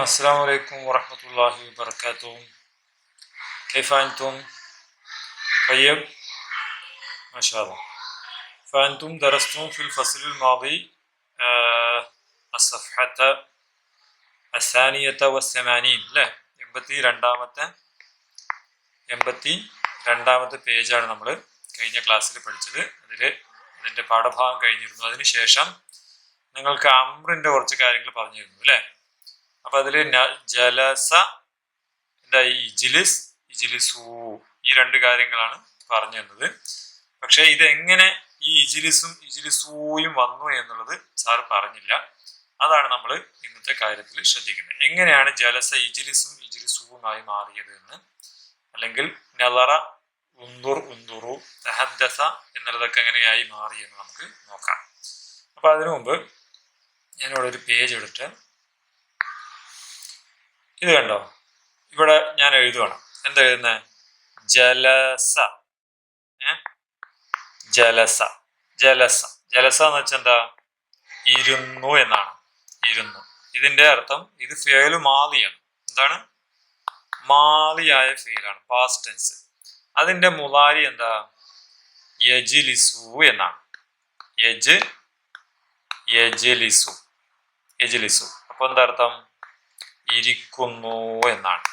السلام عليكم ورحمة الله وبركاته كيف أنتم؟ طيب ما شاء الله فأنتم درستم في الفصل الماضي آه الصفحة الثانية والثمانين لا എൺപത്തി രണ്ടാമത്തെ എൺപത്തി രണ്ടാമത്തെ പേജാണ് നമ്മൾ കഴിഞ്ഞ ക്ലാസ്സിൽ പഠിച്ചത് അതിൽ അതിൻ്റെ പാഠഭാഗം കഴിഞ്ഞിരുന്നു അതിനുശേഷം നിങ്ങൾക്ക് അമ്രിൻ്റെ കുറച്ച് കാര്യങ്ങൾ പറഞ്ഞിരുന്നു അല്ലേ അപ്പൊ അതിൽ ജലസ എന്താ ഇജിലിസ് ഇജിലിസു ഈ രണ്ട് കാര്യങ്ങളാണ് പറഞ്ഞു തന്നത്. പക്ഷെ ഇതെങ്ങനെ ഈ ഇജിലിസും ഇജിലിസൂയും വന്നു എന്നുള്ളത് സാർ പറഞ്ഞില്ല. അതാണ് നമ്മൾ ഇന്നത്തെ കാര്യത്തിൽ ശ്രദ്ധിക്കുന്നത്. എങ്ങനെയാണ് ജലസ ഇജിലിസും ഇജിലിസുവുമായി മാറിയത് എന്ന്? അല്ലെങ്കിൽ നെലറ ഉന്തുർ ഉന്തുറു തഹദ്ദസ എന്നുള്ളതൊക്കെ എങ്ങനെയായി മാറി എന്ന് നമുക്ക് നോക്കാം. അപ്പൊ അതിനു മുമ്പ് ഞാനിവിടെ ഒരു പേജ് എടുത്ത് ഇത് കണ്ടോ? ഇവിടെ ഞാൻ എഴുതുകയാണ് എന്താ എഴുതുന്നത് ജലസ. ജലസ. ജലസ. ജലസ എന്ന് വെച്ചാൽ എന്താ? ഇരുന്നു എന്നാണ്. ഇരുന്നു. ഇതിന്റെ അർത്ഥം ഇത് ഫേൽ മാലിയാണ്. എന്താണ്? മാലിയായ ഫെയിലാണ് പാസ്റ്റ് ടെൻസ് അതിന്റെ മുലാരി എന്താ? യജിലിസു എന്നാണ്. യജ് യജിലിസു. യജിലിസു. അപ്പൊ എന്താ അർത്ഥം? ഇരിക്കുന്നു എന്നാണ്?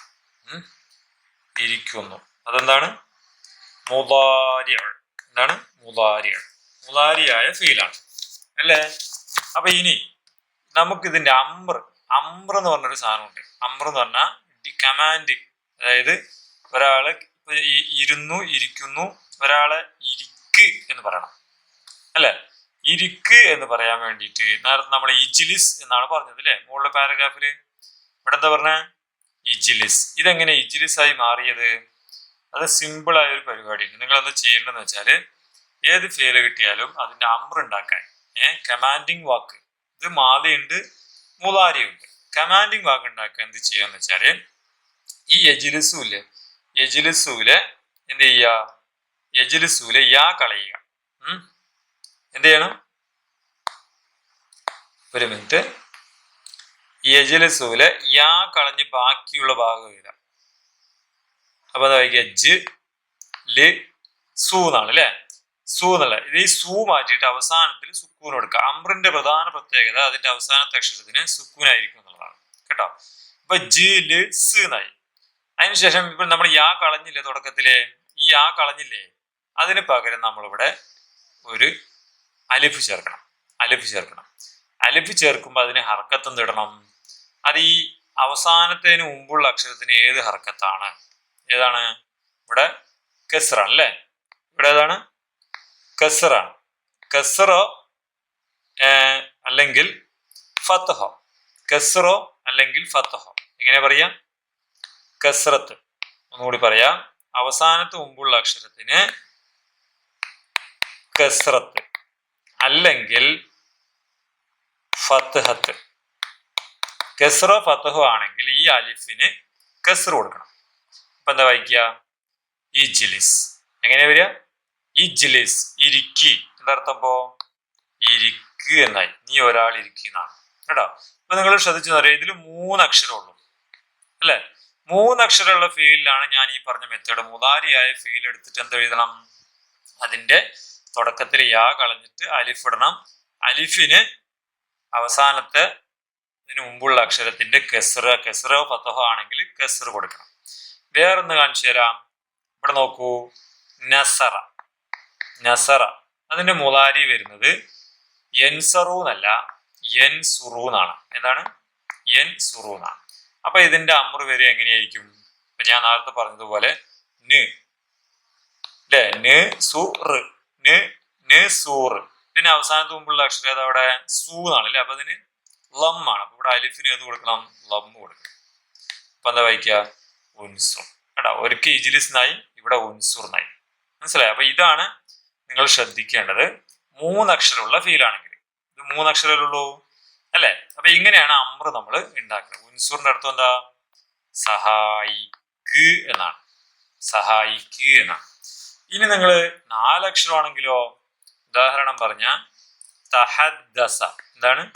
ഇരിക്കുന്നു. അതെന്താണ്? മുതാരിയ എന്താണ്? മുതാരിയ മുതാരിയായ ഫീലാണ്. അല്ലേ? അപ്പൊ ഇനി നമുക്കിതിന്റെ അമ്ര അമ്ര എന്ന് പറഞ്ഞൊരു സാധനമുണ്ട്. അമ്ര എന്ന് പറഞ്ഞാൽ കമാൻഡ്. അതായത് ഒരാൾ ഇരുന്നു ഇരിക്കുന്നു. ഒരാളെ ഇരിക്ക് എന്ന് പറയണം. അല്ലേ? ഇരിക്ക് എന്ന് പറയാൻ വേണ്ടിയിട്ട് നേരത്തെ നമ്മൾ ഇജിലിസ് എന്നാണ് പറഞ്ഞത് അല്ലേ? മുകളിലെ പാരഗ്രാഫിൽ ഇവിടെ എന്താ പറഞ്ഞ? ഇജിലിസ് ഇതെങ്ങനെ ഇജിലിസ് ആയി മാറിയത്? അത് സിമ്പിൾ ആയ ഒരു പരിപാടിയാണ്. നിങ്ങൾ അത് ചെയ്യേണ്ടതെന്ന് വെച്ചാൽ ഏത് ഫെയിൽ കിട്ടിയാലും അതിന്റെ അമ്ര ഉണ്ടാക്കാൻ. ഏഹ് കമാൻഡിങ് വാക്ക്. ഇത് മാലയുണ്ട് മുലാരിയുണ്ട്. കമാൻഡിങ് വാക്ക് ഉണ്ടാക്കാൻ എന്ത് ചെയ്യാന്ന് വെച്ചാൽ ഈ എജിലിസൂൽ എജിലിസൂൽ എന്ത് ചെയ്യുക എജിലിസൂൽ യാ കളയുക. എന്ത് ചെയ്യണം? ഒരു മിനിറ്റ് യജലസൂൽ യാ കളഞ്ഞ് ബാക്കിയുള്ള ഭാഗം എഴുതാം. അപ്പൊ എന്താ വായിക്കുക ജ് സൂ സു എന്നാണ് അല്ലെ? സൂ എന്നുള്ള ഈ സൂ മാറ്റിയിട്ട് അവസാനത്തിൽ സുക്കൂൻ കൊടുക്കുക. അമ്രിന്റെ പ്രധാന പ്രത്യേകത അതിന്റെ അവസാനത്തെ അക്ഷരത്തിന് സുക്കൂനായിരിക്കും എന്നുള്ളതാണ്. കേട്ടോ? ഇപ്പൊ ജി ൽ സ് എന്നായി. അതിനുശേഷം ഇപ്പൊ നമ്മൾ യാ കളഞ്ഞില്ലേ തുടക്കത്തിലെ? ഈ യാ കളഞ്ഞില്ലേ? അതിന് പകരം നമ്മളിവിടെ ഒരു അലിഫ് ചേർക്കണം. അലിഫ് ചേർക്കണം. അലിഫ് ചേർക്കുമ്പോൾ അതിന് ഹർക്കത്തും തിടണം അത് ഈ അവസാനത്തിന് മുമ്പുള്ള അക്ഷരത്തിന് ഏത് ഹർക്കത്താണ്? ഏതാണ്? ഇവിടെ കെസറാണ് അല്ലേ? ഇവിടെ ഏതാണ്? കെസറാണ്. കെസറോ അല്ലെങ്കിൽ ഫത്തഹോ കെസറോ അല്ലെങ്കിൽ ഫത്തഹോ എങ്ങനെ പറയാ? കസറത്ത്. ഒന്നുകൂടി പറയാം. അവസാനത്ത് മുമ്പുള്ള അക്ഷരത്തിന് കസ്രത്ത് അല്ലെങ്കിൽ ഫത്തഹത്ത് കെസ്റോ ഫത്തഹോ ആണെങ്കിൽ ഈ അലിഫിന് കെസ്ർ കൊടുക്കണം. അപ്പൊ എന്താ വായിക്കുക? ഇജ്ലിസ്. എങ്ങനെ വരിക? ഇജ്ലിസ് ഇരിക്കി. എന്താർത്ഥം പോ ഇരിക്ക് എന്നായി. നീ ഒരാൾ ഇരിക്കുന്നതാണ് കേട്ടോ? അപ്പൊ നിങ്ങൾ ശ്രദ്ധിച്ചു പറയാം ഇതിൽ മൂന്ന് അക്ഷരമുള്ളൂ അല്ലെ? മൂന്ന് അക്ഷരമുള്ള ഫീലിലാണ് ഞാൻ ഈ പറഞ്ഞ മെത്തേഡ് മുതാരിയായ ഫീൽ എടുത്തിട്ട് എന്ത് എഴുതണം? അതിന്റെ തുടക്കത്തിൽ യാ കളഞ്ഞിട്ട് അലിഫ് ഇടണം. അലിഫിന് അവസാനത്തെ ഇതിനു മുമ്പുള്ള അക്ഷരത്തിന്റെ കെസ്റ കെസ്റോ ഫത്തഹോ ആണെങ്കിൽ കെസർ കൊടുക്കണം. വേറൊന്ന് കാണിച്ചു തരാം. ഇവിടെ നോക്കൂ. നസറ. നസറ. അതിന്റെ മുലാരി വരുന്നത് എൻസറൂന്നല്ല എന്നല്ല സുറൂന്നാണ് സുറു എന്താണ്? എൻ സുറു എന്നാണ്. അപ്പൊ ഇതിന്റെ അമ്ര വരെ എങ്ങനെയായിരിക്കും? ഇപ്പൊ ഞാൻ നേരത്തെ പറഞ്ഞതുപോലെ ന്. അല്ലേ ന് സുറ് ന് ന് സൂർ പിന്നെ അവസാനത്ത് മുമ്പുള്ള അക്ഷരം അത് അവിടെ? സൂ എന്നാണ് അല്ലെ അപ്പൊ അതിന് ലം ആണ്. അപ്പൊ ഇവിടെ അലിഫിന് ഏത് കൊടുക്കണം? ലം കൊടുക്കണം. അപ്പൊ എന്താ വായിക്കുക ഉൻസുർ. കേട്ടോ ഒരിക്കൽ ഇജിലിസ്നായി ഇവിടെ ഉൻസുറിനായി മനസ്സിലായി? അപ്പൊ ഇതാണ് നിങ്ങൾ ശ്രദ്ധിക്കേണ്ടത്. മൂന്നക്ഷരമുള്ള ഫീലാണെങ്കിൽ ഇത് മൂന്നക്ഷരമുള്ളൂ അല്ലേ? അപ്പൊ ഇങ്ങനെയാണ് അമ്ര നമ്മൾ ഉണ്ടാക്കുന്നത്. ഉൻസൂറിന്റെ അർത്ഥം എന്താ? സഹായിക്ക് എന്നാണ്. സഹായിക്ക് എന്നാണ്. ഇനി നിങ്ങൾ നാലക്ഷരമാണെങ്കിലോ ഉദാഹരണം പറഞ്ഞ തഹദ്ദസ. എന്താണ്?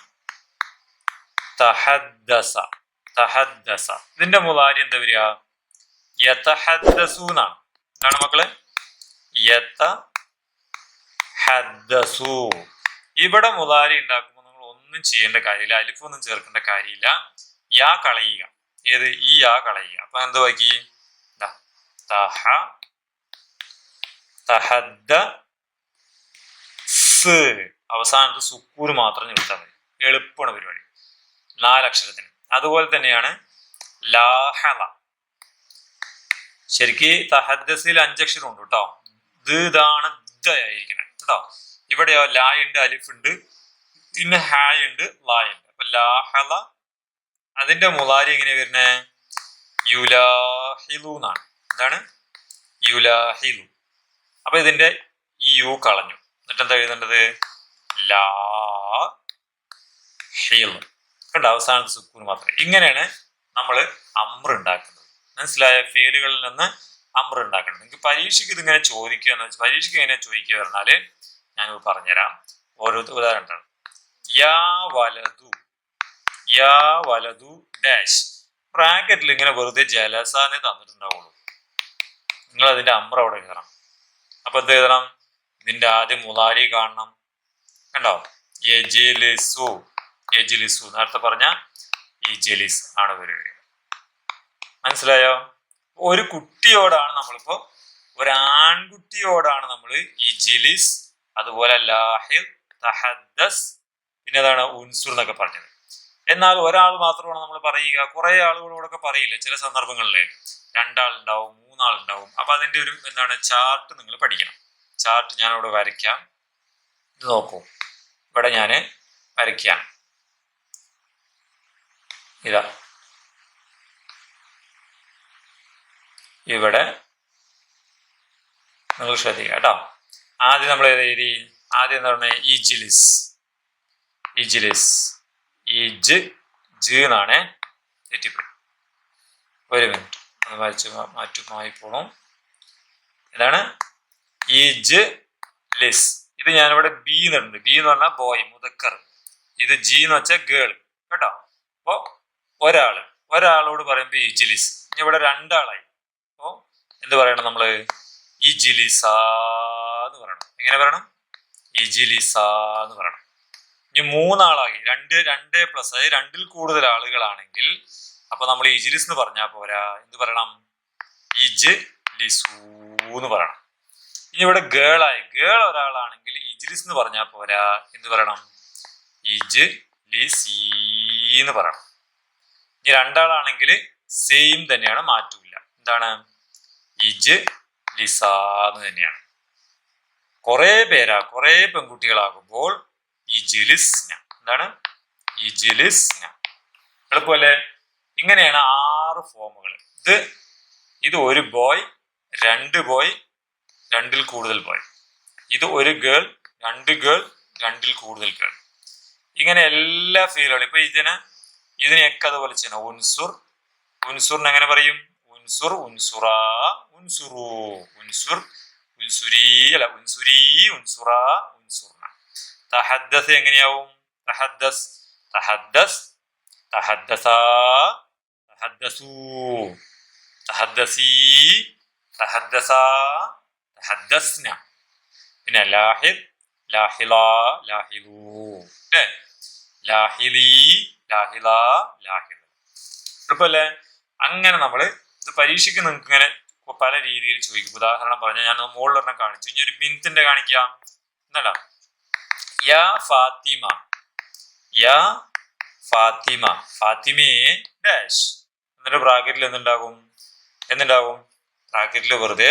തഹദ്ദസ. തഹദ്ദസ. ഇതിന്റെ മുതാരി എന്താ വരിക? യതഹദ്ദസു എന്നാണ് എന്താണ് മക്കളെ? യത ഹദ്ദസു ഇവിടെ മുതാരി ഉണ്ടാക്കുമ്പോൾ നിങ്ങൾ ഒന്നും ചെയ്യേണ്ട കാര്യമില്ല അലിഫൊന്നും ചേർക്കേണ്ട കാര്യമില്ല. യാ കളയുക. ഏത്? ഈ യാ കളയുക. അപ്പൊ എന്ത് ബാക്കി? ദാ, തഹ തഹദ്ദ സ് അവസാനത്ത് സുക്കൂര് മാത്രം നിർത്താൻ മതി. എളുപ്പമാണ് പരിപാടി. നാലക്ഷരത്തിന്. അതുപോലെ തന്നെയാണ് ലാഹല ശരിക്ക് തഹദ്സിൽ അഞ്ചക്ഷരം ഉണ്ട് കേട്ടോ ദാണ് ഇതാണ് ആയിരിക്കണം കേട്ടോ. ഇവിടെയോ ലായുണ്ട് അലിഫുണ്ട് പിന്നെ ഹായ് ഉണ്ട് ലായ് ഉണ്ട്. അപ്പൊ ലാഹല അതിന്റെ മുലാരി എങ്ങനെ വരുന്നേ? യുലാഹിലു എന്നാണ് എന്താണ്? യുലാഹിലു. അപ്പൊ ഇതിന്റെ ഈ യു കളഞ്ഞു. എന്നിട്ട് എന്താ എഴുതേണ്ടത്? ലാ ഹിൽ കണ്ട? അവസാനത്തെ സുക്കൂൻ മാത്രമേ. ഇങ്ങനെയാണ് നമ്മൾ അമ്ര ഉണ്ടാക്കുന്നത്. മനസ്സിലായ ഫീലുകളിൽ നിന്ന് അമ്ര ഉണ്ടാക്കണം. നിങ്ങൾക്ക് പരീക്ഷയ്ക്ക് ഇതിങ്ങനെ ചോദിക്കുക എന്ന് പരീക്ഷയ്ക്ക് എങ്ങനെ ചോദിക്കുക പറഞ്ഞാൽ ഞാൻ പറഞ്ഞുതരാം. ഓരോ ഉദാഹരണം യാ വലതു യാ വലതു ഡാഷ്. ബ്രാക്കറ്റിൽ ഇങ്ങനെ വെറുതെ ജലസാനെ തന്നിട്ടുണ്ടാവുള്ളൂ. നിങ്ങൾ അതിന്റെ അമ്ര അവിടെ എഴുതണം. അപ്പൊ എന്ത് എഴുതണം? ഇതിന്റെ ആദ്യം മുലാരി കാണണം. കണ്ടോ? യജിലിസു യജിലിസു നേരത്തെ പറഞ്ഞ ഇജിലിസ് ആണ് വരിക മനസ്സിലായോ? ഒരു കുട്ടിയോടാണ് നമ്മളിപ്പോ ഒരു ആൺകുട്ടിയോടാണ് നമ്മൾ ഇജിലിസ് അതുപോലെ ലാഹിൽ തഹദ്ദസ് പിന്നെ അതാണ് ഉൻസുർ എന്നൊക്കെ പറഞ്ഞത്. എന്നാൽ ഒരാൾ മാത്രമാണ് നമ്മൾ പറയുക. കുറെ ആളുകളോടൊക്കെ പറയില്ല ചില സന്ദർഭങ്ങളിൽ രണ്ടാളുണ്ടാവും മൂന്നാളുണ്ടാവും. അപ്പൊ അതിന്റെ ഒരു എന്താണ് ചാർട്ട് നിങ്ങൾ പഠിക്കണം. ചാർട്ട് ഞാനിവിടെ വരയ്ക്കാം. ഇത് നോക്കൂ. ഇവിടെ ഞാൻ വരയ്ക്കാം. ഇതാ. ഇവിടെ നിങ്ങൾ ശ്രദ്ധിക്കുക കേട്ടോ. ആദ്യം നമ്മൾ ഏത് എഴുതി ആദ്യം എന്താ പറഞ്ഞത് ഈജിലിസ്. ഈജിലിസ്. ഈജ് ജ് എന്നാണ് തെറ്റിപ്പോയി. ഒരു മിനിറ്റ്. ഒന്ന് വായിച്ച് മാറ്റുമായി പോണം ഇതാണ് ഇജ് ലിസ് ഇത് ഞാനിവിടെ ബി എന്നുണ്ട് ബി എന്ന് പറഞ്ഞാൽ ബോയ് മുതക്കർ. ഇത് ജി എന്ന് വെച്ചാൽ ഗേൾ കേട്ടോ? അപ്പോ ഒരാൾ. ഒരാളോട് പറയുമ്പോൾ ഇജിലിസ്. ഇനി ഇവിടെ രണ്ടാളായി. അപ്പോ എന്ത് പറയണം നമ്മൾ? ഇജിലിസ എന്ന് പറയണം. എങ്ങനെ പറയണം? ഇജിലിസ എന്ന് പറയണം. ഇനി മൂന്നാളായി. രണ്ട് രണ്ട് പ്ലസ് അതായത് രണ്ടിൽ കൂടുതൽ ആളുകളാണെങ്കിൽ അപ്പൊ നമ്മൾ ഇജിലിസ് എന്ന് പറഞ്ഞാൽ പോരാ. എന്ത് പറയണം? ഇജ് ലിസു എന്ന് പറയണം. ഇനി ഇവിടെ ഗേളായി. ഗേൾ ഒരാളാണെങ്കിൽ ഇജ്ലിസ് എന്ന് പറഞ്ഞാൽ പോരാ. എന്ത് പറയണം? ഇജ് എന്ന് പറയണം. ഇനി രണ്ടാളാണെങ്കിൽ സെയിം തന്നെയാണ് മാറ്റൂല എന്താണ്? ഇജ് ലിസ എന്ന് തന്നെയാണ്. കുറെ പേരാ കുറെ പെൺകുട്ടികളാകുമ്പോൾ ഇജിലിസ്ന. എന്താണ്? ഇജിലിസ്ന. എളുപ്പമല്ലേ? ഇങ്ങനെയാണ് ആറ് ഫോമുകൾ ഇത് ഇത് ഒരു ബോയ് രണ്ട് ബോയ് രണ്ടിൽ കൂടുതൽ ബോയ് ഇത് ഒരു ഗേൾ രണ്ട് ഗേൾ രണ്ടിൽ കൂടുതൽ ഗേൾ ഇങ്ങനെ എല്ലാ ഫീലുകളും ഇപ്പൊ ഇതിന് ഇതിനെയൊക്കെ അതുപോലെ ചെയ്യണം ഉൻസുർ. ഉൻസുറിന് എങ്ങനെ പറയും? ഉൻസുർ ഉൻസുറ ഉൻസുറു. ഉൻസുർ ഉൻസുരീ അല്ല ഉൻസുരീ ഉൻസുറ ഉൻസുർന തഹദ്ദസ് എങ്ങനെയാവും? തഹദ്ദസ് തഹദ്ദസ് തഹദ്ദസ തഹദ്ദസു. തഹദ്ദസി തഹദ്ദസ തഹദ്ദസ്ന പിന്നെ ലാഹിദ് ലാഹില ലാഹിലു അല്ലേ ലാഹിലി ലാഹില ലാഹില എളുപ്പല്ലേ അങ്ങനെ നമ്മൾ ഇത് പരീക്ഷയ്ക്ക് നിങ്ങൾക്ക് ഇങ്ങനെ പല രീതിയിൽ ചോദിക്കും. ഉദാഹരണം പറഞ്ഞാൽ ഞാൻ മുകളിലൊരെണ്ണം കാണിച്ചു. ഇനി ഒരു ബിന്ദിന്റെ കാണിക്കാം. എന്നല്ല യാ ഫാത്തിമ. യാ ഫാത്തിമ. ഫാത്തിമയെ ഡാഷ്. എന്നിട്ട് ബ്രാക്കറ്റിൽ എന്തുണ്ടാകും? എന്തുണ്ടാകും? ബ്രാക്കറ്റിൽ വെറുതെ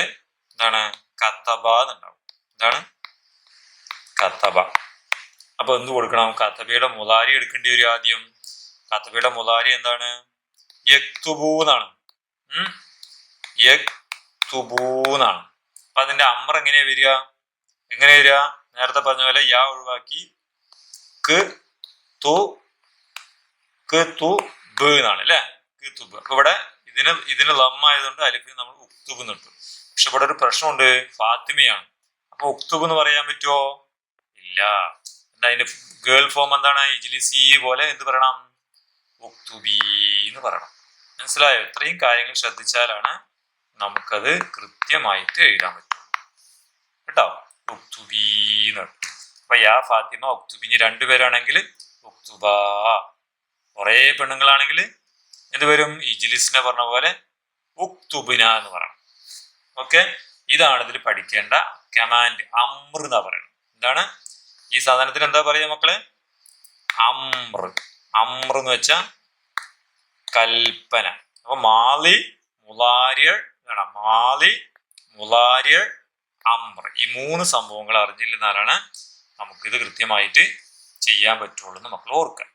എന്താണ്? കത്തബ എന്നുണ്ടാവും. എന്താണ്? കത്തബ. അപ്പൊ എന്ത് കൊടുക്കണം? കത്തബയുടെ മുലാരി എടുക്കേണ്ടി വരും ആദ്യം. കത്തബയുടെ മുലാരി എന്താണ്? യക്തുബൂ എന്നാണ്. അപ്പൊ അതിന്റെ അമർ എങ്ങനെയാ വരിക? എങ്ങനെ വരിക? നേരത്തെ പറഞ്ഞ പോലെ യാ ഒഴിവാക്കി ക് എന്നാണ് അല്ലേ? അപ്പൊ ഇവിടെ ഇതിന് ഇതിന് ലമ്മായതുകൊണ്ട് അലിഫിന് നമ്മൾ ഉക്തുബ് എന്ന് ഇട്ടു. പക്ഷെ ഇവിടെ ഒരു പ്രശ്നമുണ്ട്. ഫാത്തിമയാണ്. അപ്പൊ ഉക്തുബ് എന്ന് പറയാൻ പറ്റുമോ ഇല്ല. അതിന്റെ ഗേൾ ഫോം എന്താണ്? ഇജിലിസി പോലെ എന്ത് പറയണം? ഉക്തുബി എന്ന് പറയണം. മനസ്സിലായോ? ഇത്രയും കാര്യങ്ങൾ ശ്രദ്ധിച്ചാലാണ് നമുക്കത് കൃത്യമായിട്ട് എഴുതാൻ പറ്റും. കേട്ടോ? ഉക്തുബി എന്ന്. അപ്പൊ യാ ഫാത്തിമ ഉക്തുബി ഇനി രണ്ടുപേരാണെങ്കിൽ ഉക്തുബ. കുറേ പെണ്ണുങ്ങളാണെങ്കിൽ എന്ത് വരും? ഇജിലിസിനെ പറഞ്ഞ പോലെ ഉക്തുബിന എന്ന് പറയണം. ഓക്കെ? ഇതാണ് ഇതിൽ പഠിക്കേണ്ട കമാൻഡ് അമ്ര എന്നാ പറയുന്നത് എന്താണ്? ഈ സാധനത്തിന് എന്താ പറയുക മക്കളെ? അമ്ര. അമ്ര എന്ന് വെച്ച കൽപ്പന. അപ്പൊ മാലി മുലാരിയൾ എന്താണ് മാലി മുലാരിയൾ അമ്ര. ഈ മൂന്ന് സംഭവങ്ങൾ അറിഞ്ഞില്ലെന്നാലാണ് നമുക്കിത് കൃത്യമായിട്ട് ചെയ്യാൻ പറ്റുള്ളൂ എന്ന് മക്കൾ ഓർക്കുക.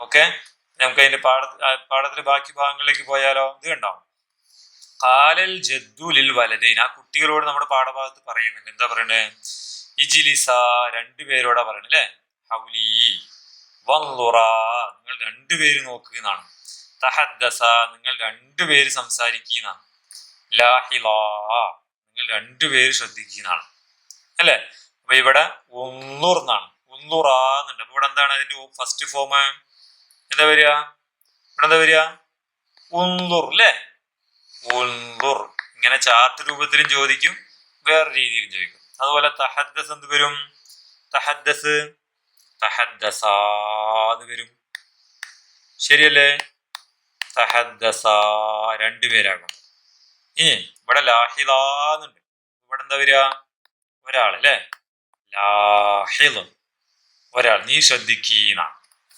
ഓക്കെ? നമുക്ക് അതിന്റെ പാഠ പാഠത്തിലെ ബാക്കി ഭാഗങ്ങളിലേക്ക് പോയാലോ? ഇത് കണ്ടോ? കാലൽ ജദ്ദുലിൽ വലതൈൻ ആ കുട്ടികളോട് നമ്മുടെ പാഠഭാഗത്ത് പറയുന്നുണ്ട്. എന്താ പറയണേ? ഇജിലിസ രണ്ടുപേരോടാ പറയണേ അല്ലേ? ഹൗലി വന്നുറ നിങ്ങൾ രണ്ടുപേര് നോക്കുക എന്നാണ്. തഹദ്ദസ നിങ്ങൾ രണ്ടുപേര് സംസാരിക്കുന്നതാണ് ലാഹില നിങ്ങൾ രണ്ടുപേര് ശ്രദ്ധിക്കുന്നതാണ് അല്ലേ? അപ്പൊ ഇവിടെ ഒന്നുർ എന്നാണ്. ഉന്നൂറ എന്നുണ്ട്. അപ്പൊ ഇവിടെ എന്താണ് അതിന്റെ ഫസ്റ്റ് ഫോം എന്താ വരിക? ഇവിടെ എന്താ വരിക? ഒന്നുർ ഇങ്ങനെ ചാർട്ട് രൂപത്തിലും ചോദിക്കും വേറെ രീതിയിലും ചോദിക്കും. അതുപോലെ തഹദ്ദസ് എന്ത് വരും? തഹദ്ദസ് തഹദ്ദസാന്ന് വരും. ശരിയല്ലേ? തഹദ്ദസ രണ്ടുപേരാകും ഇനി ഇവിടെ ലാഹിലാന്നുണ്ട് ഇവിടെ എന്താ വരിക? ഒരാൾ അല്ലേ? ഒരാൾ. നീ ശ്രദ്ധിക്കീന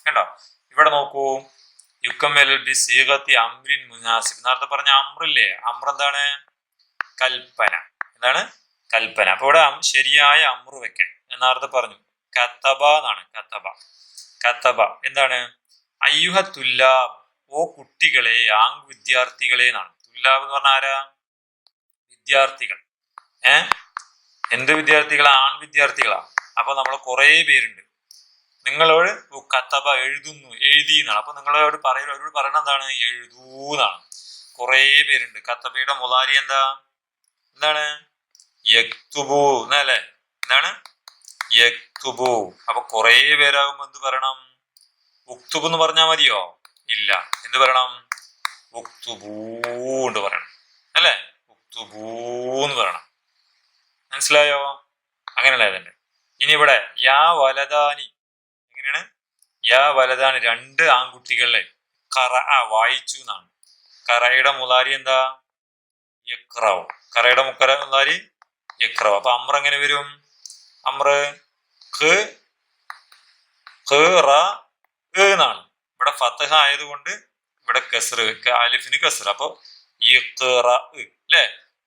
കണ്ടോ? ഇവിടെ നോക്കൂ. ബി അമ്രിൻ മുനാസിബ്. നേരത്തെ പറഞ്ഞ അമ്രില്ലേ? അമ്ര എന്താണ്? കൽപ്പന. എന്താണ്? കൽപ്പന. അപ്പൊ ഇവിടെ ശരിയായ അമ്രു വെക്കാൻ. നേരത്തെ പറഞ്ഞു. കത്തബ എന്നാണ്. കത്തബ. കത്തബ. എന്താണ്? അയ്യുഹ തുല്ലാബ്. ഓ കുട്ടികളെ ആങ് വിദ്യാർത്ഥികളെ എന്നാണ്. തുല്ലാബ് എന്ന് പറഞ്ഞാൽ ആരാ? വിദ്യാർത്ഥികൾ. ഏ? എന്ത് വിദ്യാർത്ഥികളാ? ആൺ വിദ്യാർത്ഥികളാ. അപ്പൊ നമ്മൾ കുറേ പേരുണ്ട്. നിങ്ങളോട് കത്തബ എഴുതുന്നു എഴുതി എന്നാണ് അപ്പൊ നിങ്ങളോട് പറയ അവരോട് പറയണ എന്താണ്? എഴുതൂ എന്നാണ് കുറേ പേരുണ്ട്. കത്തബയുടെ മുതാരി എന്താ? എന്താണ്? യക്തുബു എന്നല്ലേ എന്താണ്? യക്തുബു. അപ്പൊ കുറേ പേരാകുമ്പോ എന്ത് പറയണം? ഉക്തുബു എന്ന് പറഞ്ഞാൽ മതിയോ? ഇല്ല. എന്ത് പറയണം? ഉക്തുബൂ എന്ന് പറയണം. അല്ലേ? ഉക്തുബൂ എന്ന് പറയണം. മനസ്സിലായോ? അങ്ങനെയല്ല ഇതിന്റെ ഇനി ഇവിടെ യാ വലതാനി. എങ്ങനെയാണ്? യാ വലതാണ് രണ്ട് ആൺകുട്ടികളെ കറ വായിച്ചു എന്നാണ്. കറയുടെ മുലാരി എന്താ? യക്രവ്. കറയുടെ മുക്കര മുലാരി യക്രവ്. അപ്പൊ അമ്ര എങ്ങനെ വരും? അമ്ര എന്നാണ്. ഇവിടെ ഫത്തഹ ആയതുകൊണ്ട് ഇവിടെ കസർ അലിഫിന് കസർ. അപ്പൊ അല്ലേ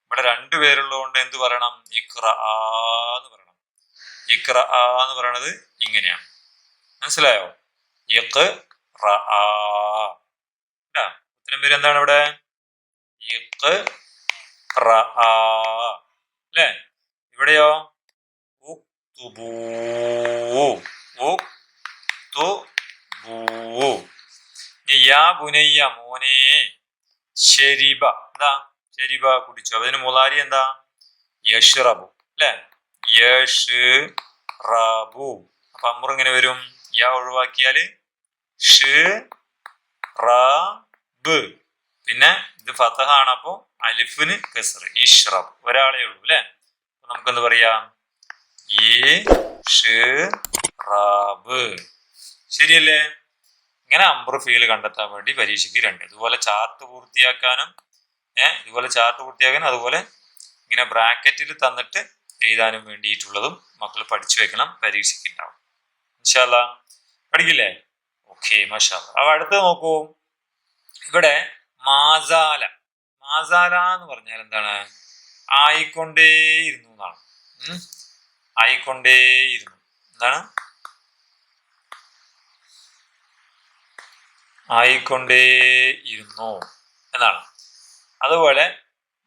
ഇവിടെ രണ്ടുപേരുള്ളതുകൊണ്ട് എന്ത് പറയണം? ഇഖ്റ എന്ന് പറയണം. ഇഖ്റ എന്ന് പറയണത് ഇങ്ങനെയാണ്. മനസ്സിലായോ? റ ഉത്തരം പേര് എന്താണ് ഇവിടെ റ അല്ലേ? ഇവിടെയോ? യാ ബുനയ്യ മോനെ ശരിബ. എന്താ? ശരിബ കുടിച്ചു. അതിന് മുലാരി എന്താ? യഷ്റബു. അല്ലേ? യഷ് റബു അപ്പൊ അമ്മുർ ഇങ്ങനെ വരും? യാ ഒഴിവാക്കിയാൽ ഷ് റബ് പിന്നെ ഇത് ഫതഹ ആണ് അപ്പോ അലിഫിന് കസർ ഇഷ്റബ് ഒരാളേ ഉള്ളൂ അല്ലെ? നമുക്കെന്ത് പറയാം? ഈ ഷ് റബ്. ശരിയല്ലേ? ഇങ്ങനെ അമ്പർ ഫീൽ കണ്ടെത്താൻ വേണ്ടി പരീക്ഷയ്ക്ക് രണ്ട്. ഇതുപോലെ ചാർട്ട് പൂർത്തിയാക്കാനും ഏഹ് ഇതുപോലെ ചാർട്ട് പൂർത്തിയാക്കാനും അതുപോലെ ഇങ്ങനെ ബ്രാക്കറ്റിൽ തന്നിട്ട് എഴുതാനും വേണ്ടിയിട്ടുള്ളതും മക്കൾ പഠിച്ചു വെക്കണം പരീക്ഷയ്ക്ക് ഉണ്ടാവും. ഇൻഷാല്ല പഠിക്കില്ലേ? ഓക്കെ മഷാ അപ്പൊ അടുത്ത് നോക്കൂ. ഇവിടെ മാസാല. മാസാല എന്ന് പറഞ്ഞാൽ എന്താണ്? ആയിക്കൊണ്ടേയിരുന്നു എന്നാണ്? ആയിക്കൊണ്ടേയിരുന്നു. എന്താണ്? ആയിക്കൊണ്ടേയിരുന്നു എന്നാണ്. അതുപോലെ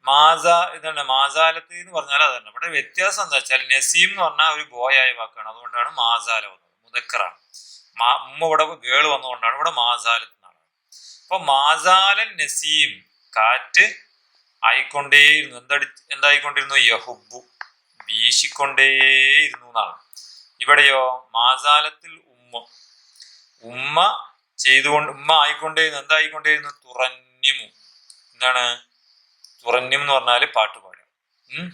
മാസ ഇതാണ് മാസാലത്ത് എന്ന് പറഞ്ഞാൽ അതാണ് ഇവിടെ വ്യത്യാസം എന്താ വെച്ചാൽ നസീം എന്ന് പറഞ്ഞാൽ ഒരു ബോയായ വാക്കാണ്. അതുകൊണ്ടാണ് മാസാല വന്നത്. മുതക്കറാണ് മാ ഉമ്മ ഇവിടെ ഗേൾ വന്നുകൊണ്ടാണ് ഇവിടെ മാസാലത്ത് എന്നാണ്. അപ്പൊ മാസാലൻ നസീം കാറ്റ് ആയിക്കൊണ്ടേയിരുന്നു. എന്തടി എന്തായിക്കൊണ്ടിരുന്നു? യഹുബു വീശിക്കൊണ്ടേയിരുന്നു എന്നാണ്. ഇവിടെയോ? മാസാലത്തിൽ ഉമ്മ. ഉമ്മ ചെയ്തുകൊണ്ട് ഉമ്മ ആയിക്കൊണ്ടേയിരുന്നു. എന്തായിക്കൊണ്ടേയിരുന്നു? തുറന്നിമു. എന്താണ്? തുറന്യം എന്ന് പറഞ്ഞാൽ പാട്ട് പാടുക. ഉം?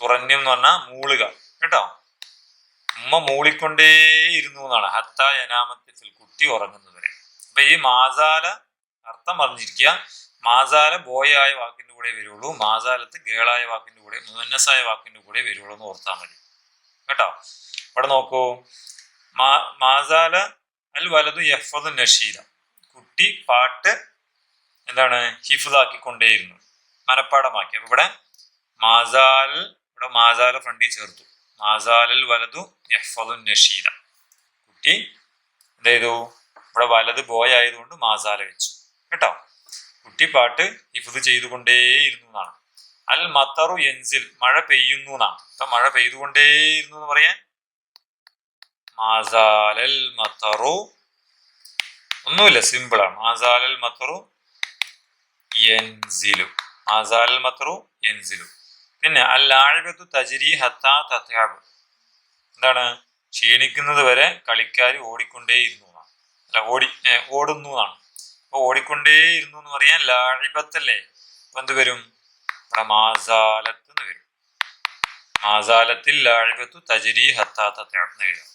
തുറന്യം എന്ന് പറഞ്ഞാൽ മൂളുക. കേട്ടോ? ഉമ്മ മൂളിക്കൊണ്ടേയിരുന്നു എന്നാണ്. ഹത്ത യനാമത്തിൽ കുട്ടി ഉറങ്ങുന്നവരെ. അപ്പൊ ഈ മാസാല അർത്ഥം പറഞ്ഞിരിക്കുക മാസാല ബോയായ വാക്കിന്റെ കൂടെ വരുള്ളൂ. മാസാലത്ത് ഗേളായ വാക്കിന്റെ കൂടെ മുന്നസായ വാക്കിന്റെ കൂടെ വരുള്ളൂ എന്ന് ഓർത്താൽ മതി. കേട്ടോ? ഇവിടെ നോക്കൂ. മാ മാസാല അൽ വലതു യഫദ് നഷീദ കുട്ടി പാട്ട് എന്താണ്? ഹിഫുദാക്കിക്കൊണ്ടേയിരുന്നു മനപ്പാടമാക്കി അപ്പൊ ഇവിടെ മാസാൽ ഇവിടെ മാസാല ഫ്രണ്ടിൽ ചേർത്തു. മാസാലൽ വലതു യഹ്ഫലു നഷീദ. കുട്ടി എന്ത് ഇവിടെ വലത് ബോയ് ആയതുകൊണ്ട് മാസാല വെച്ചു. കേട്ടോ? കുട്ടി പാട്ട് ഹിഫുദ് ചെയ്തുകൊണ്ടേയിരുന്നു എന്നാണ്. അൽ മത്തറു എൻസിൽ മഴ പെയ്യുന്നു എന്നാണ്. അപ്പൊ മഴ പെയ്തുകൊണ്ടേയിരുന്നു എന്ന് പറയാൻ? മാസാലൽ മത്തറു ഒന്നുമില്ല സിമ്പിളാണ് മാസാലൽ മത്തറു യൻസിലു മാസാലൽ മത്തറു യൻസിലു പിന്നെ അല്ലാഴിബത്തു തജിരി ഹത്താ തത്യാബ് എന്താണ്? ക്ഷീണിക്കുന്നത് വരെ കളിക്കാർ ഓടിക്കൊണ്ടേയിരുന്നു എന്നാണ്. അല്ല ഓടി ഓടുന്നു എന്നാണ്. അപ്പൊ ഓടിക്കൊണ്ടേയിരുന്നു എന്ന് പറയാൻ ലാഴിബത്തല്ലേ? അപ്പൊ എന്ത് വരും? ഇവിടെ മാസാലത്ത് എന്ന് വരും. മാസാലത്തിൽ ലാഴിബത്തു തജിരി ഹത്താ തത്യാബ് എന്ന് എഴുതാം.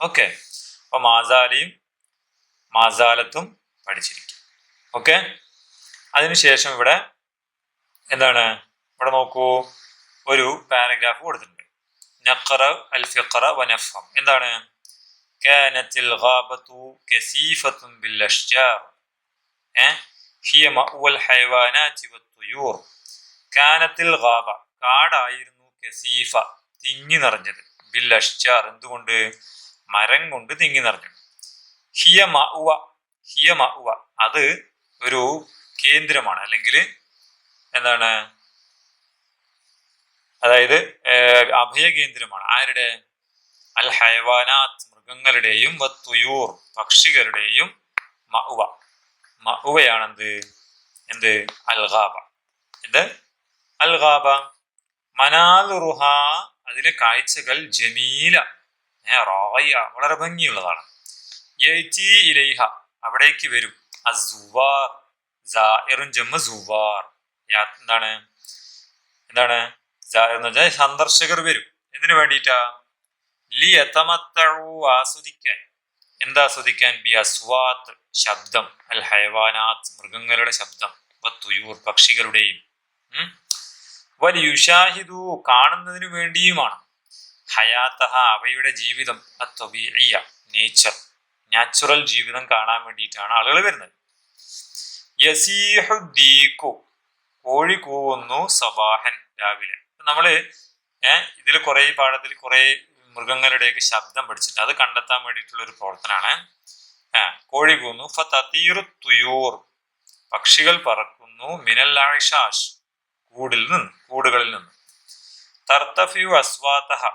ഓക്കെ. അപ്പൊ മാസാലയും മാസാലത്തും പഠിച്ചിരിക്കും. ഓക്കെ? അതിനുശേഷം ഇവിടെ എന്താണ്? ഇവിടെ നോക്കൂ ഒരു പാരഗ്രാഫ് കൊടുത്തിട്ടുണ്ട് നഖറ അൽ ഫിഖറ വനഫം എന്താണ് كانت الغابة كثيفة بالأشجار ഏഹ് هي مأوى الحيوانات والطيور كانت الغابة കാടായിരുന്നു കസീഫ തിങ്ങി നിറഞ്ഞത് ബിൽ അഷ്ജാർ എന്തുകൊണ്ട് മരം കൊണ്ട് തിങ്ങി നിറഞ്ഞു ഹിയ മഅുവ ഹിയ മഅുവ അത് ഒരു കേന്ദ്രമാണ് അല്ലെങ്കിൽ എന്താണ് അതായത് അഭയകേന്ദ്രമാണ്. ആരുടെ? അൽ ഹൈവാനാത്ത് മൃഗങ്ങളുടെയും വത്തുയൂർ പക്ഷികളുടെയും മഅുവ മഅുവയാണെന്ത് എന്ത്? അൽഗാബ. എന്ത്? അൽഗാബ. മനാലുറുഹ അതിലെ കാഴ്ചകൾ ജമീല. റായ വളരെ ഭംഗിയുള്ളതാണ്. ഇലൈഹ. അവിടേക്ക് വരും. അസുവാർ എന്താണ്? എന്താണ്? എന്ന് വെച്ചാൽ സന്ദർശകർ വരും. എന്തിനു വേണ്ടിയിട്ടാ? ലി എത്തമത്തഴു ആസ്വദിക്കാൻ. എന്താ ആസ്വദിക്കാൻ? ബി അസ്വാത്ത് ശബ്ദം അൽ ഹൈവാനാത്ത് മൃഗങ്ങളുടെ ശബ്ദം തുയൂർ പക്ഷികളുടെയും. വൽ യുഷാഹിദു കാണുന്നതിനു വേണ്ടിയുമാണ്. ഹയാത്തഹ അവയുടെ ജീവിതം അത്വബീയ നേച്ചർ നാച്ചുറൽ ജീവിതം കാണാൻ വേണ്ടിയിട്ടാണ് ആളുകൾ വരുന്നത്. യസീഹു ദീക്കു കോഴി കൂവുന്നു സബാഹൻ രാവിലെ. നമ്മൾ ഏർ ഇതിൽ കുറെ പാഠത്തിൽ കുറെ മൃഗങ്ങളുടെയൊക്കെ ശബ്ദം പഠിച്ചിട്ട് അത് കണ്ടെത്താൻ വേണ്ടിയിട്ടുള്ള ഒരു പ്രവർത്തനമാണ് കോഴി കൂന്നു. ഫതീറു തുയൂർ. പക്ഷികൾ പറക്കുന്നു. മിനൽ ആയിഷാഷ് കൂടിൽ നിന്ന് കൂടുകളിൽ നിന്ന്. തർത്തഫ്യു അസ്വാതഹ.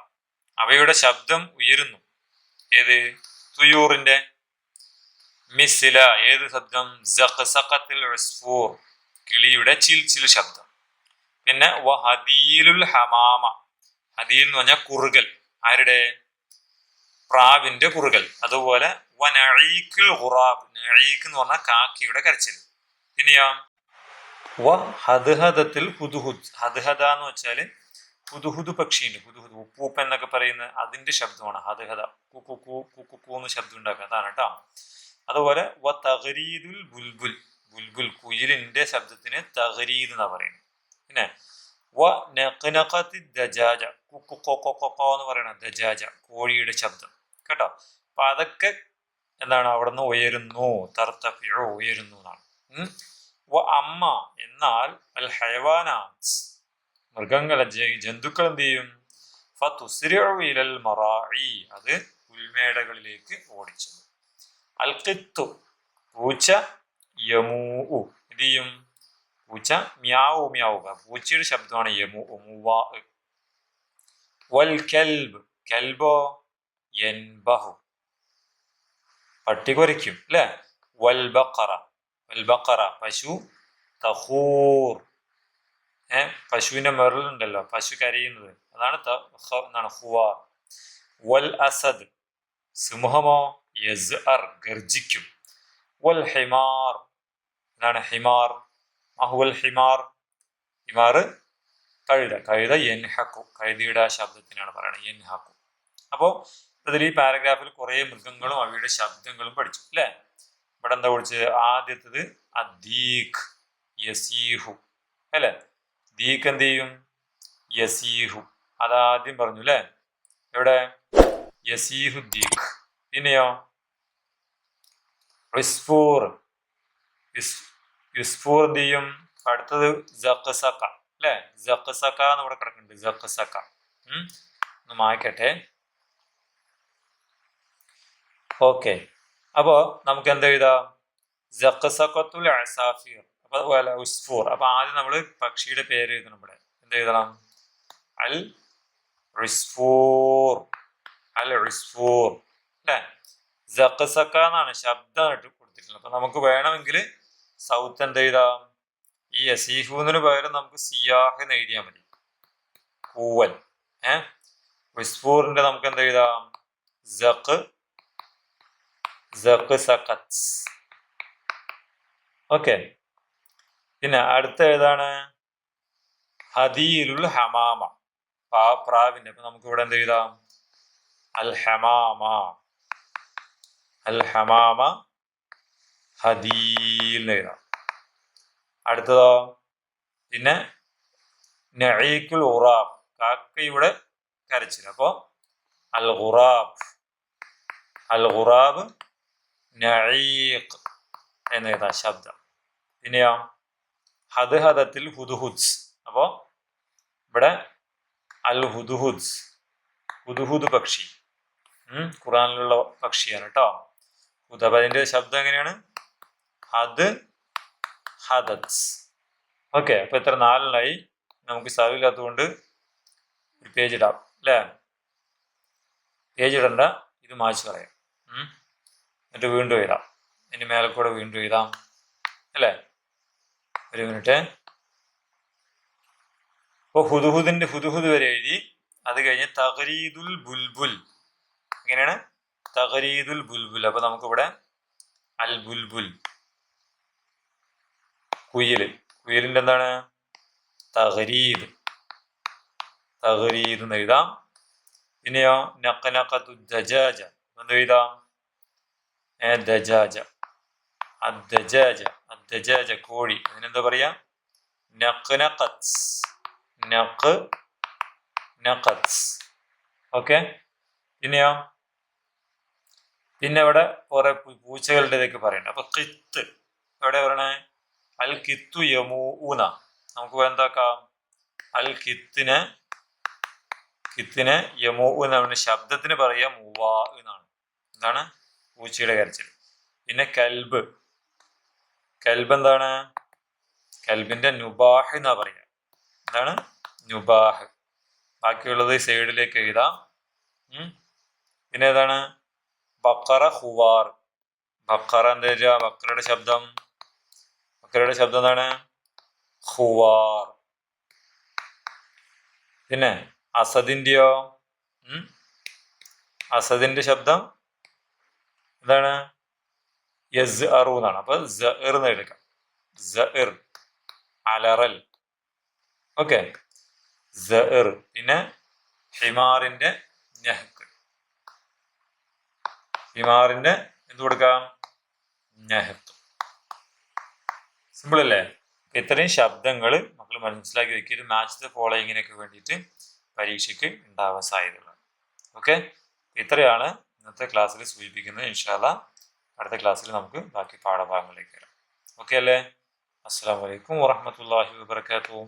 അവയുടെ ശബ്ദം ഉയരുന്നു. ഏത്? തുയൂറിന്റെ. മിസില ഏത് ശബ്ദം? കിളിയുടെ ചിൽ ചിൽ ശബ്ദം. പിന്നെ വഹദീലുൽ ഹമാമ. ഹദീൽ എന്ന് പറഞ്ഞാൽ കുറുകൽ. ആരുടെ? പ്രാവിന്റെ കുറുകൽ. അതുപോലെ വനഈഖുൽ ഖുറാബ്. നഴീക്ക് എന്ന് പറഞ്ഞാൽ കാക്കിയുടെ കരച്ചിൽ. പിന്നെയാ? വ ഹദ്ഹദത്തിൽ ഹുദ്ഹുദ്. ഹദ്ഹദ എന്ന് വെച്ചാൽ ഹുദ്ഹുദ് പക്ഷിയുണ്ട്. ഹുദ്ഹുദ്. ഉപ്പൂപ്പ എന്നൊക്കെ പറയുന്ന അതിന്റെ ശബ്ദമാണ് ഹദ്ഹദ. കു കു എന്ന് ശബ്ദം ഉണ്ടാക്കുക. അതാണ് കേട്ടോ അതുപോലെ വ തഗ്രീദുൽ ബുൽബുൽ. ബുൽബുൽ കുയിലിന്റെ ശബ്ദത്തിന് തഹരീദ് എന്നാ പറയുന്നത്. പിന്നെ വ നഖനഖത്തി ദജാജ കുക്കു എന്ന് പറയുന്നത് ദജാജ കോഴിയുടെ ശബ്ദം. കേട്ടോ? അപ്പൊ അതൊക്കെ എന്താണ്? അവിടെ നിന്ന് ഉയരുന്നു തർത്തഫിഴോ ഉയരുന്നു എന്നാണ്. വ അമ്മ എന്നാൽ അൽ ഹൈവാനാത്ത് മൃഗങ്ങളെ ജന്തുക്കൾ എന്ത് ചെയ്യും? അത് പുൽമേടകളിലേക്ക് ഓടിച്ചു അൽ കിത്തു പൂച്ച യമൂ ഇതിയും ചെയ്യും? പൂച്ച മ്യാവു മ്യാവുക. പൂച്ചയുടെ ശബ്ദമാണ് യമു മൂവാ വൽ കൽബ്. കൽബോ യൻബഹു പട്ടി കുരയ്ക്കും അല്ലേ വൽ ബഖറ. വൽ ബഖറ പശു തഹൂർ. ഏ പശുവിന്റെ മെറലുണ്ടല്ലോ പശു കരയുന്നത്. അതാണ് എന്നാണ് ഹുവാർ വൽ അസദ് സിംഹമോ യസ് അർ ഗർജിക്കും. വൽ ഹിമാർ എന്താണ് ഹിമാർ? മഹുവൽ ഹിമാർ. ഹിമാർ കഴുത. കഴുത എൻഹക്കു കഴുതിയുടെ ആ ശബ്ദത്തിനാണ് പറയുന്നത് എൻഹക്കു അപ്പോ അതിൽ ഈ പാരഗ്രാഫിൽ കുറേ മൃഗങ്ങളും അവയുടെ ശബ്ദങ്ങളും പഠിച്ചു. അല്ലേ? ഇവിടെ എന്താ പഠിച്ചത്? ആദ്യത്തത് അദീഖ്. യസീഹു. അല്ലേ? ദീഖ് എന്ത് ചെയ്യും? യസീഹു. അതാദ്യം പറഞ്ഞു അല്ലേ? ഇവിടെ യസീഹു ദീഖ് പിന്നെയോ ഇസ്ഫൂർ എന്ത് ചെയ്യും അടുത്തത് ജക്കസക്ക അല്ലെ? ജക്കസക്ക എന്ന് ഇവിടെ കിടക്കുന്നുണ്ട് ജക്കസക്ക. ഒന്ന് മായ്ക്കട്ടെ. ഓക്കെ. അപ്പോ നമുക്ക് എന്ത് എഴുതാം? ജക്കസക്കത്തുൽ അസാഫിർ അപ്പൊ ഉസ്ഫൂർ. അപ്പൊ ആദ്യം നമ്മൾ പക്ഷിയുടെ പേര് എഴുതണം ഇവിടെ. എന്ത് എഴുതണം? അൽ റിസ്ഫൂർ അൽ റിസ്ഫൂർ അല്ലേ? ജക്കസക്ക എന്നാണ് ശബ്ദമായിട്ട് കൊടുത്തിട്ടുള്ളത്. അപ്പൊ നമുക്ക് വേണമെങ്കിൽ സൗത്ത് എന്ത് എഴുതാം ഈ യസീഫൂന്നിന് പകരം നമുക്ക് സിയാഹ് എന്ന് എഴുതിയാൽ മതി. കൂവൽ. ഏഹ് ഉസ്ഫൂറിന്റെ നമുക്ക് എന്ത് എഴുതാം ജഖ് സഖത്ത് ഓക്കെ. പിന്നെ അടുത്ത ഏതാണ്? ഹദീലുൽ ഹമാമ. പാ പ്രാവിന്റെ അപ്പൊ നമുക്ക് ഇവിടെ എന്ത് എഴുതാം അൽ ഹമാമ. അൽ ഹമാമ ഹദീൽ എന്ന് എഴുതാം അടുത്തതോ? പിന്നെ നഈക്കുൽ ഉറാബ് കാക്കയുടെ കരച്ചിൽ അപ്പോ അൽ ഖുറാബ് അൽ ഖുറാബ് നഈഖ് എഴുതാം ശബ്ദം. പിന്നെയോ? ഹദ് ഹദത്തിൽ ഹുദുഹുദ്സ് അപ്പോ ഇവിടെ അൽ ഹുദുഹുദ്സ് ഹുദുഹുദ് പക്ഷി. ഖുറാനിലുള്ള പക്ഷിയാണ് കേട്ടോ ഹുദ് ശബ്ദം എങ്ങനെയാണ്? ഹദ് ഹദത്സ് ഓക്കെ അപ്പൊ ഇത്ര നാലിനായി നമുക്ക് സ്ഥലമില്ലാത്തതുകൊണ്ട് ഒരു പേജ് ഇടാം അല്ലേ? പേജ് ഇടണ്ട ഇത് മായ്ച്ചു പറയാം എന്നിട്ട് വീണ്ടും എഴുതാം. ഇനി മേലെ കൂടെ വീണ്ടും എഴുതാം അല്ലേ? ഒരു മിനിറ്റ് ഇപ്പോൾ ഹുദുഹുദിന്റെ ഹുദുഹുദ് വരെ എഴുതി അത് കഴിഞ്ഞ് തകരീദുൽ ബുൽബുൽ. എങ്ങനെയാണ്? തകരീദുൽ ബുൽബുൽ. അപ്പൊ നമുക്കിവിടെ അൽ ബുൽബുൽ. കുയിൽ കുയിലിന്റെ എന്താണ്? തകരീദ് തകരീദ് എന്ന് എഴുതാം. പിന്നെയോ നക്കനക്കത്തു ദജാജ. എന്ത് എഴുതാം? ഏ ദജാജ. അദ്ദജാജ. അദ്ദജാജ കോഴി. അതിനെന്താ പറയാ? നക്കനക്കത്ത് നക്ക് നക്കത്ത് ഓക്കെ? പിന്നെയോ? പിന്നെ ഇവിടെ കുറെ പൂച്ചകളുടെ ഇതൊക്കെ പറയുന്നുണ്ട്. അപ്പൊ കിത്ത് എവിടെ പറയണേ? അൽ കിത്തു യമൂന നമുക്ക് എന്താക്കാം അൽ കിത്തിന് കിത്തിന് യമൂ ഊന ശബ്ദത്തിന് പറയാം മൂവാ എന്നാണ്. എന്താണ്? പൂച്ചയുടെ കരച്ചിൽ പിന്നെ കൽബ്. കൽബ് എന്താണ്? കൽബിന്റെ നുബാഹ് എന്നാ പറയാ. എന്താണ്? നുബാഹ്. ബാക്കിയുള്ളത് സൈഡിലേക്ക് എഴുതാം. പിന്നെ ഏതാണ്? ബക്കറ ഹുവാർ. ബക്കറ എന്താ ബക്കറയുടെ ശബ്ദം. ബക്കറയുടെ ശബ്ദം എന്താണ്? ഹുവാർ പിന്നെ അസദിന്റെയോ? അസദിന്റെ ശബ്ദം എന്താണ്? യസ് അറു എന്നാണ്. അപ്പൊ സഇർ എന്ന് എടുക്കാം അലറൽ. ഓക്കെ. സഇർ. പിന്നെ ഹിമാറിന്റെ ഞഹക്ക്. ഹിമാറിന്റെ എന്ത് കൊടുക്കാം? നെഹത്ത് സിമ്പിൾ അല്ലേ ഇത്രയും ശബ്ദങ്ങൾ നമ്മൾ മനസ്സിലാക്കി വെക്കിയത് മാച്ച് ദ ഫോളോയിങ്ങിനൊക്കെ വേണ്ടിയിട്ട് പരീക്ഷയ്ക്ക് ഉണ്ടാവാൻ സാധ്യതയുള്ളത് ഓക്കെ ഇത്രയാണ് ഇന്നത്തെ ക്ലാസ്സിൽ സൂചിപ്പിക്കുന്നത്. ഇൻഷാല്ല അടുത്ത ക്ലാസ്സിൽ നമുക്ക് ബാക്കി പാഠഭാഗങ്ങളിലേക്ക് വരാം. ഓക്കെ അല്ലേ? അസ്സാം വലൈക്കും വാഹമത്തല്ലാഹി വാബർക്കാത്തു